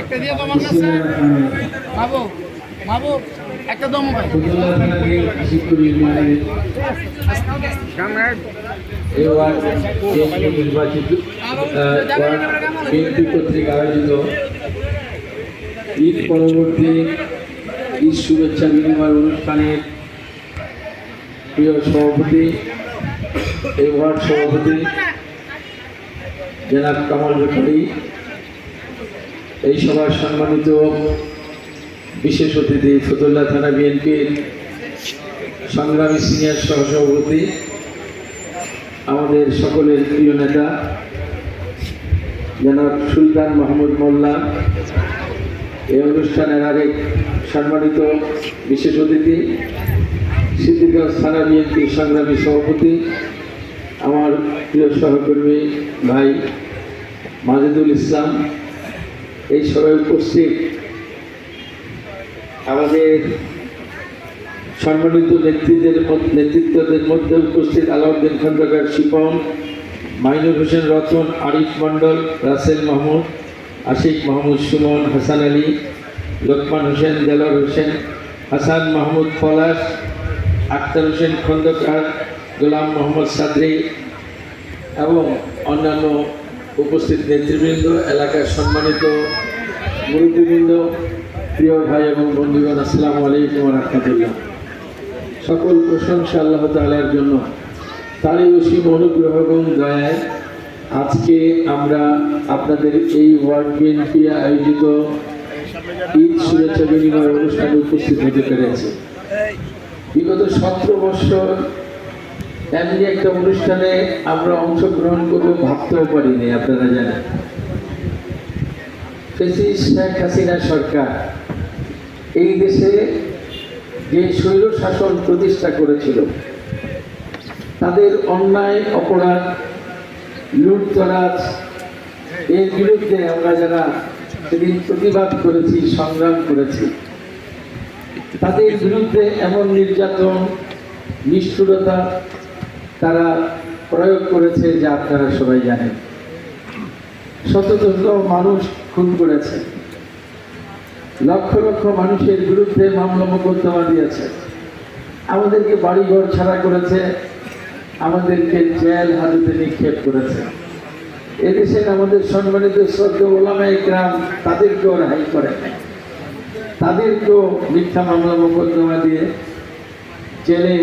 একটা দিয়ে তোমার কাছে। একটা দম ভাই। ঈদ পরবর্তী ঈদ শুভেচ্ছা বিনিময় অনুষ্ঠানের প্রিয় সভাপতি এই ওয়ার্ড সভাপতি জেনাব কামাল বেকারি এই সভার সম্মানিত বিশেষ অতিথি ফতুল্লা থানা বিএনপির সংগ্রামী সিনিয়র সহসভাপতি, আমাদের সকলের প্রিয় নেতা, জনাব সুলতান মাহমুদ মোল্লা। এই অনুষ্ঠানের আরেক সম্মানিত বিশেষ অতিথি সিদ্দিকগঞ্জ থানা বিএনপির সংগ্রামী সভাপতি, আমার প্রিয় সহকর্মী ভাই মাজেদুল ইসলাম, এই সভায় উপস্থিত আমাদের সম্মানিত নেতৃত্বের নেতৃত্বদের মধ্যে উপস্থিত আলাউদ্দিন খন্দকার শিপন মাইনুর হোসেন রতন, আরিফ মণ্ডল, রাসেল মাহমুদ, আশিক মাহমুদ সুমন, হাসান আলী, লোকমান হোসেন দেলার হোসেন, হাসান মাহমুদ পলাশ আখতার হোসেন খন্দকার, গোলাম মোহাম্মদ সাদরি এবং অন্যান্য উপস্থিত নেতৃবৃন্দ, এলাকার সম্মানিত মুরব্বীবৃন্দ, প্রিয় ভাই এবং বন্ধুগণ, আসসালামু আলাইকুম রহমতুল্লাহ। সকল প্রশংসা আল্লাহ তালার জন্য। তারই অসীম অনুগ্রহ এবং দয়ায় আজকে আমরা আপনাদের এই ওয়ার্ড বিএনপি আয়োজিত ঈদ শুভেচ্ছা বিনিময় অনুষ্ঠানে উপস্থিত হতে পেরেছি। বিগত সতেরো বছর এমনি একটা অনুষ্ঠানে আমরা অংশগ্রহণ করব, ভাবতেও পারিনি, আপনারা জানেন। শেখ হাসিনা সরকার এই দেশে যে স্বৈর শাসন প্রতিষ্ঠা করেছিল, তাদের অন্যায়, অপরাধ, লুটতরাজ, এর বিরুদ্ধে আমরা যারা সেদিন প্রতিবাদ করেছি, সংগ্রাম করেছি, তাদের বিরুদ্ধে এমন নির্যাতন, নিষ্ঠুরতা তারা প্রয়োগ করেছে যা আপনারা সবাই জানেন। শত মানুষ খুন করেছে। লক্ষ লক্ষ মানুষের বিরুদ্ধে মামলা মোকদ্দমা দিয়েছে। আমাদেরকে বাড়িঘর ছাড়া করেছে। আমাদেরকে জেল হাজতে নিক্ষেপ করেছে। এদেশের আমাদের সম্মানিত শ্রদ্ধা ওলামাই গ্রাম তাদেরকেও রেহাই করে। তাদেরকেও মিথ্যা মামলা মোকদ্দমা দিয়ে জেলে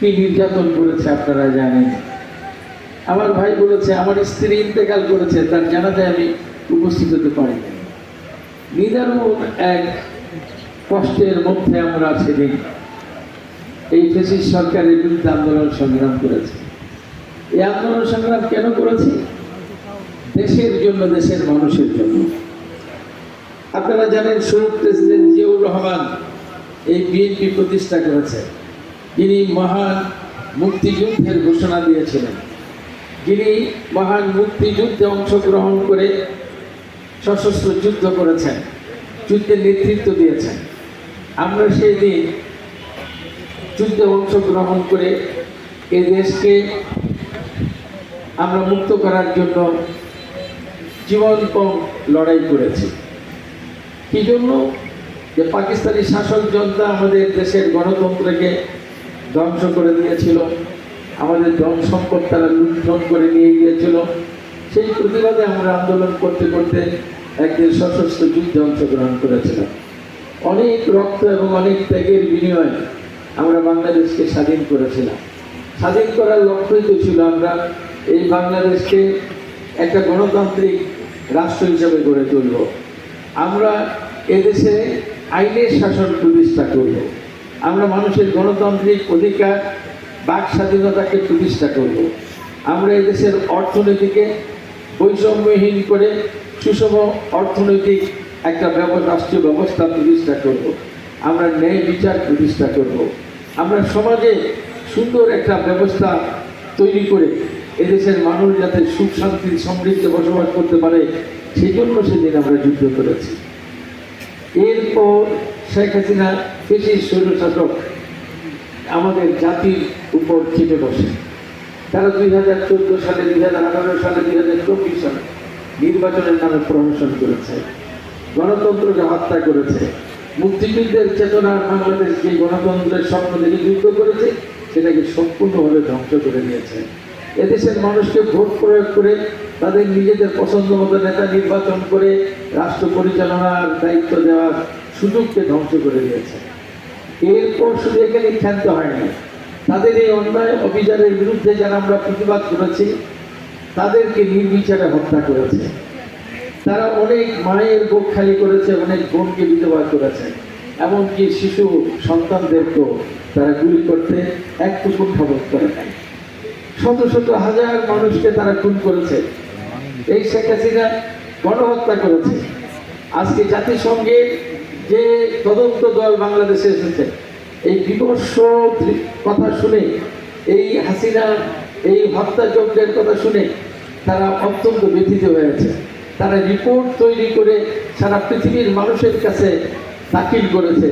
কি নির্যাতন করেছে আপনারা জানেন? আমার ভাই বলেছে, আমার স্ত্রী ইন্তেকাল করেছে, তার জানাতে আমি উপস্থিত হতে পারি নিদারুণ এক কষ্টের মধ্যে আমরা সেদিন এই ফেসিস সরকারের বিরুদ্ধে আন্দোলন সংগ্রাম করেছি। এই আন্দোলন সংগ্রাম কেন করেছি? দেশের জন্য, দেশের মানুষের জন্য। আপনারা জানেন শহীদ প্রেসিডেন্ট জিয়াউর রহমান এই বিএনপি প্রতিষ্ঠা করেছে। যিনি মহান মুক্তিযুদ্ধের ঘোষণা দিয়েছিলেন, যিনি মহান মুক্তিযুদ্ধে অংশগ্রহণ করে সশস্ত্র যুদ্ধ করেছেন যুদ্ধের নেতৃত্ব দিয়েছেন। আমরা সেই দিন যুদ্ধে অংশগ্রহণ করে এ দেশকে আমরা মুক্ত করার জন্য জীবনপণ লড়াই করেছি। কি জন্য? যে পাকিস্তানি শাসক জনতা আমাদের দেশের গণতন্ত্রকে ধ্বংস করে দিয়েছিল। আমাদের ধন সম্পদ তারা লুণ্ঠন করে নিয়ে গিয়েছিল। সেই প্রতিবাদে আমরা আন্দোলন করতে করতে একদিন সশস্ত্র যুদ্ধে অংশগ্রহণ করেছিলাম। অনেক রক্ত এবং অনেক ত্যাগের বিনিময়ে আমরা বাংলাদেশকে স্বাধীন করেছিলাম। স্বাধীন করার লক্ষ্যই তো ছিল আমরা এই বাংলাদেশকে একটা গণতান্ত্রিক রাষ্ট্র হিসেবে গড়ে তুলব। আমরা এদেশে আইনের শাসন প্রতিষ্ঠা করব। আমরা মানুষের গণতান্ত্রিক অধিকার, বাক স্বাধীনতাকে প্রতিষ্ঠা করব আমরা এদেশের অর্থনীতিকে বৈষম্যহীন করে সুষম অর্থনৈতিক একটা রাষ্ট্রীয় ব্যবস্থা প্রতিষ্ঠা করব। আমরা ন্যায় বিচার প্রতিষ্ঠা করব। আমরা সমাজে সুন্দর একটা ব্যবস্থা তৈরি করে এদেশের মানুষ যাতে সুখ, শান্তি, সমৃদ্ধ বসবাস করতে পারে, সেই জন্য সেদিন আমরা যুদ্ধ করেছি এরপর শেখ হাসিনা বেশি স্বৈরশাসক আমাদের জাতির উপর চেপে বসে। তারা দুই হাজার চোদ্দ সালে, দুই হাজার আঠারো সালে, দুই হাজার চব্বিশ সালে নির্বাচনের নামে প্রহসন করেছে, গণতন্ত্রকে হত্যা করেছে। মুক্তিযুদ্ধের চেতনার বাংলাদেশ যে গণতন্ত্রের স্বপ্ন দেখে যুদ্ধ করেছে, সেটাকে সম্পূর্ণভাবে ধ্বংস করে দিয়েছে। এদেশের মানুষকে ভোট প্রয়োগ করে তাদের নিজেদের পছন্দ মতো নেতা নির্বাচন করে রাষ্ট্র পরিচালনার দায়িত্ব দেওয়ার সুযোগকে ধ্বংস করে দিয়েছে। এরপর শুধু এখানে ক্ষান্ত হয়নি তাদের এই অন্যায় অভিযানের বিরুদ্ধে যারা আমরা প্রতিবাদ করেছি, তাদেরকে নির্বিচারে হত্যা করেছে। তারা অনেক মায়ের বুক খালি করেছে, অনেক বোনকে বিধবা করেছে। এমনকি শিশু সন্তানদেরকেও তারা গুলি করতে এক একটুকু খবর করে নাই। শত শত হাজার মানুষকে তারা খুন করেছে। এই শেখ হাসিনা গণহত্যা করেছে। আজকে জাতিসংঘের যে তদন্ত দল বাংলাদেশে এসেছে, এই বিমর্ষ কথা শুনে, এই হাসিনা, এই হত্যাযজ্ঞের কথা শুনে তারা অত্যন্ত ব্যথিত হয়েছে তারা রিপোর্ট তৈরি করে সারা পৃথিবীর মানুষের কাছে দাখিল করেছে।